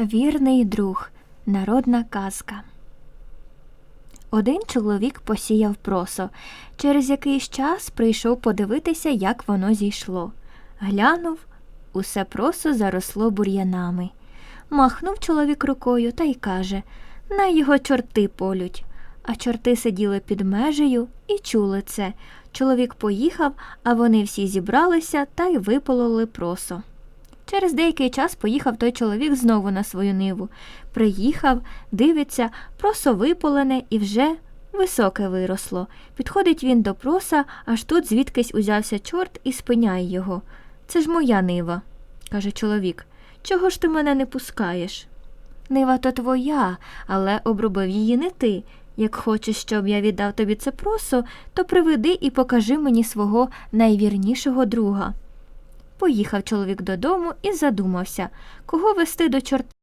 Вірний друг. Народна казка. Один чоловік посіяв просо. Через якийсь час прийшов подивитися, як воно зійшло. Глянув, усе просо заросло бур'янами. Махнув чоловік рукою та й каже На його чорти полють. А чорти сиділи під межею і чули це. Чоловік поїхав, а вони всі зібралися та й випололи просо. Через деякий час поїхав той чоловік знову на свою ниву. Приїхав, дивиться, просо виполене і вже високе виросло. Підходить він до проса, аж тут звідкись узявся чорт і спиняє його. Це ж моя нива, каже чоловік. Чого ж ти мене не пускаєш? Нива то твоя, але обробив її не ти. Як хочеш, щоб я віддав тобі це просо, то приведи і покажи мені свого найвірнішого друга. Поїхав чоловік додому і задумався, кого вести до чорта.